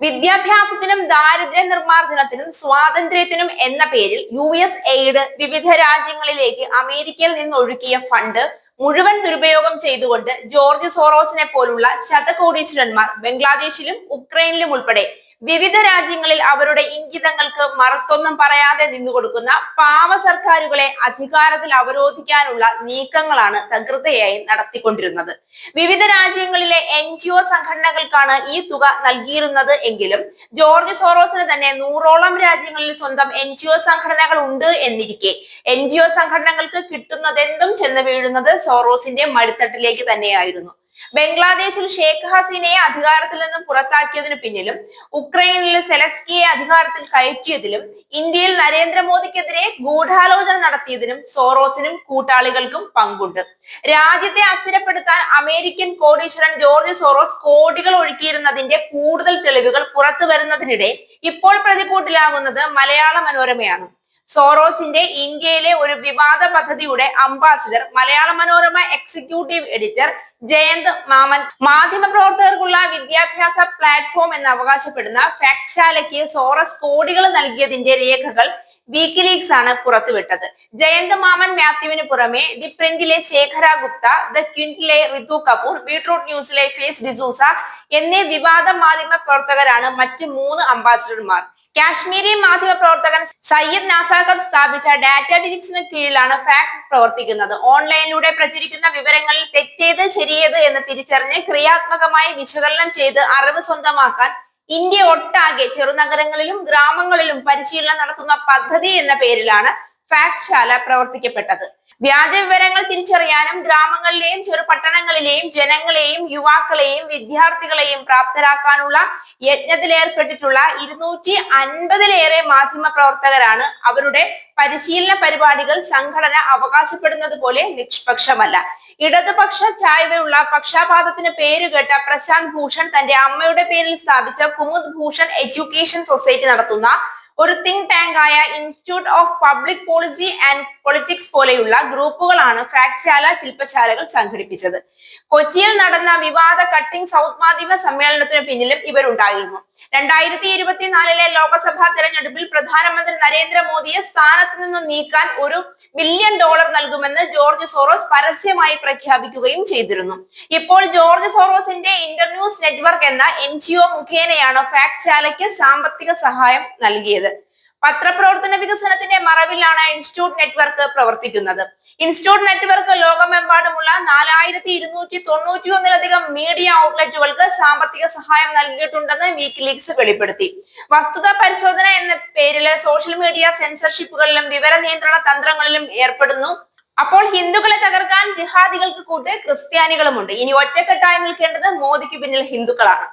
വിദ്യാഭ്യാസത്തിനും ദാരിദ്ര്യ നിർമ്മാർജനത്തിനും സ്വാതന്ത്ര്യത്തിനും എന്ന പേരിൽ യു എസ് എയ്ഡ് വിവിധ രാജ്യങ്ങളിലേക്ക് അമേരിക്കയിൽ നിന്ന് ഒഴുക്കിയ ഫണ്ട് മുഴുവൻ ദുരുപയോഗം ചെയ്തുകൊണ്ട് ജോർജ് സോറോസിനെ പോലുള്ള ശതകോടീശ്വരന്മാർ ബംഗ്ലാദേശിലും ഉക്രൈനിലും ഉൾപ്പെടെ വിവിധ രാജ്യങ്ങളിൽ അവരുടെ ഇംഗിതങ്ങൾക്ക് മറത്തൊന്നും പറയാതെ നിന്നു കൊടുക്കുന്ന പാവ സർക്കാരുകളെ അധികാരത്തിൽ അവരോധിക്കാനുള്ള നീക്കങ്ങളാണ് തകൃതയായി നടത്തിക്കൊണ്ടിരുന്നത്. വിവിധ രാജ്യങ്ങളിലെ എൻ ജി ഒ സംഘടനകൾക്കാണ് ഈ തുക നൽകിയിരുന്നത് എങ്കിലും ജോർജ് സോറോസിന് തന്നെ നൂറോളം രാജ്യങ്ങളിൽ സ്വന്തം എൻ ജി ഒ സംഘടനകൾ ഉണ്ട് എന്നിരിക്കെ എൻ ജി ഒ സംഘടനകൾക്ക് കിട്ടുന്നതെന്തും ചെന്ന് വീഴുന്നത് സോറോസിന്റെ മടിത്തട്ടിലേക്ക് തന്നെയായിരുന്നു. ബംഗ്ലാദേശിൽ ഷേഖ് ഹസീനയെ അധികാരത്തിൽ നിന്നും പുറത്താക്കിയതിനു പിന്നിലും ഉക്രൈനിൽ സെലസ്കിയെ അധികാരത്തിൽ കയറ്റിയതിലും ഇന്ത്യയിൽ നരേന്ദ്രമോദിക്കെതിരെ ഗൂഢാലോചന നടത്തിയതിനും സോറോസിനും കൂട്ടാളികൾക്കും പങ്കുണ്ട്. രാജ്യത്തെ അസ്ഥിരപ്പെടുത്താൻ അമേരിക്കൻ കോടീശ്വരൻ ജോർജ് സോറോസ് കോടികൾ ഒഴുക്കിയിരുന്നതിന്റെ കൂടുതൽ തെളിവുകൾ പുറത്തു വരുന്നതിനിടെ ഇപ്പോൾ പ്രതിക്കൂട്ടിലാവുന്നത് മലയാള മനോരമയാണ്. സോറോസിന്റെ ഇന്ത്യയിലെ ഒരു വിവാദ പദ്ധതിയുടെ ambassador Malayala Manorama executive editor Jayant മാമൻ. മാധ്യമ പ്രവർത്തകർക്കുള്ള വിദ്യാഭ്യാസ പ്ലാറ്റ്ഫോം എന്ന് അവകാശപ്പെടുന്ന ഫാക്ട്ശാലയ്ക്ക് സോറസ് കോടികൾ നൽകിയതിന്റെ രേഖകൾ വീക്കിലീക്സ് ആണ് പുറത്തുവിട്ടത്. ജയന്ത് മാമൻ മാത്യുവിന് പുറമെ ദി പ്രിന്റിലെ ശേഖര ഗുപ്ത ദ ക്വിന്റിലെ റിതു കപൂർ ബീട്രൂട്ട് ന്യൂസിലെ ഫേസ് ഡിസൂസ എന്നീ വിവാദ മാധ്യമ പ്രവർത്തകരാണ് മറ്റ് മൂന്ന് അംബാസിഡർമാർ. കാശ്മീരി മാധ്യമ പ്രവർത്തകൻ സയ്യിദ് നാസാഖർ സ്ഥാപിച്ച ഡാറ്റ ഡിജിക്സിന് കീഴിലാണ് ഫാക്ട് പ്രവർത്തിക്കുന്നത്. ഓൺലൈനിലൂടെ പ്രചരിക്കുന്ന വിവരങ്ങളിൽ തെറ്റേത് ശരിയേത് എന്ന് തിരിച്ചറിഞ്ഞ് ക്രിയാത്മകമായി വിശകലനം ചെയ്ത് അറിവ് സ്വന്തമാക്കാൻ ഇന്ത്യ ഒട്ടാകെ ചെറുനഗരങ്ങളിലും ഗ്രാമങ്ങളിലും പരിശീലനം നടത്തുന്ന പദ്ധതി എന്ന പേരിലാണ് ഫാക്ട് ശാല പ്രവർത്തിക്കപ്പെട്ടത്. വ്യാജ വിവരങ്ങൾ തിരിച്ചറിയാനും ഗ്രാമങ്ങളിലെയും ചെറുപട്ടണങ്ങളിലെയും ജനങ്ങളെയും യുവാക്കളെയും വിദ്യാർത്ഥികളെയും പ്രാപ്തരാക്കാനുള്ള യജ്ഞത്തിലേർപ്പെട്ടിട്ടുള്ള ഇരുന്നൂറ്റി അൻപതിലേറെ മാധ്യമ പ്രവർത്തകരാണ് അവരുടെ പരിശീലന പരിപാടികൾ സംഘടന അവകാശപ്പെടുന്നത് പോലെ നിഷ്പക്ഷമല്ല. ഇടതുപക്ഷ ചായ്വയുള്ള പക്ഷാപാതത്തിന് പേരുകേട്ട പ്രശാന്ത് ഭൂഷൺ തന്റെ അമ്മയുടെ പേരിൽ സ്ഥാപിച്ച കുമുദ് ഭൂഷൺ എഡ്യൂക്കേഷൻ സൊസൈറ്റി നടത്തുന്ന ഒരു തിങ്ക് ടാങ്ക് ആയ institute of public policy and politics പോലെയുള്ള ഗ്രൂപ്പുകളാണ് ഫാക്ട്ശാല ശില്പശാലകൾ സംഘടിപ്പിച്ചത്. കൊച്ചിയിൽ നടന്ന വിവാദ കട്ടിംഗ് സൗത് മാധ്യമ സമ്മേളനത്തിന് പിന്നിലും ഇവരുണ്ടായിരുന്നു. രണ്ടായിരത്തി ഇരുപത്തിനാലിലെ ലോക്സഭാ തെരഞ്ഞെടുപ്പിൽ പ്രധാനമന്ത്രി നരേന്ദ്രമോദിയെ സ്ഥാനത്ത് നിന്ന് നീക്കാൻ ഒരു ബില്യൺ ഡോളർ നൽകുമെന്ന് ജോർജ് സോറോസ് പരസ്യമായി പ്രഖ്യാപിക്കുകയും ചെയ്തിരുന്നു. ഇപ്പോൾ ജോർജ് സോറോസിന്റെ ഇന്റർന്യൂസ് നെറ്റ്വർക്ക് എന്ന എൻ ജി ഒ മുഖേനയാണ് ഫാക്ട്ശാലയ്ക്ക് സാമ്പത്തിക സഹായം നൽകിയത്. പത്രപ്രവർത്തന വികസനത്തിന്റെ മറവിലാണ് ഇൻസ്റ്റിറ്റ്യൂട്ട് നെറ്റ്വർക്ക് പ്രവർത്തിക്കുന്നത്. ഇൻസ്റ്റിറ്റ്യൂട്ട് നെറ്റ്വർക്ക് ലോകമെമ്പാടുമുള്ള നാലായിരത്തി ഇരുന്നൂറ്റി തൊണ്ണൂറ്റി ഒന്നിലധികം മീഡിയ ഔട്ട്ലെറ്റുകൾക്ക് സാമ്പത്തിക സഹായം നൽകിയിട്ടുണ്ടെന്ന് വീക്ക് ലീഗ്സ് വെളിപ്പെടുത്തി. വസ്തുത പരിശോധന എന്ന പേരിൽ സോഷ്യൽ മീഡിയ സെൻസർഷിപ്പുകളിലും വിവര നിയന്ത്രണ തന്ത്രങ്ങളിലും ഏർപ്പെടുന്നു. അപ്പോൾ ഹിന്ദുക്കളെ തകർക്കാൻ ജിഹാദികൾക്ക് കൂട്ട് ക്രിസ്ത്യാനികളുമുണ്ട്. ഇനി ഒറ്റക്കെട്ടായി നിൽക്കേണ്ടത് മോദിക്ക് പിന്നിൽ ഹിന്ദുക്കളാണ്.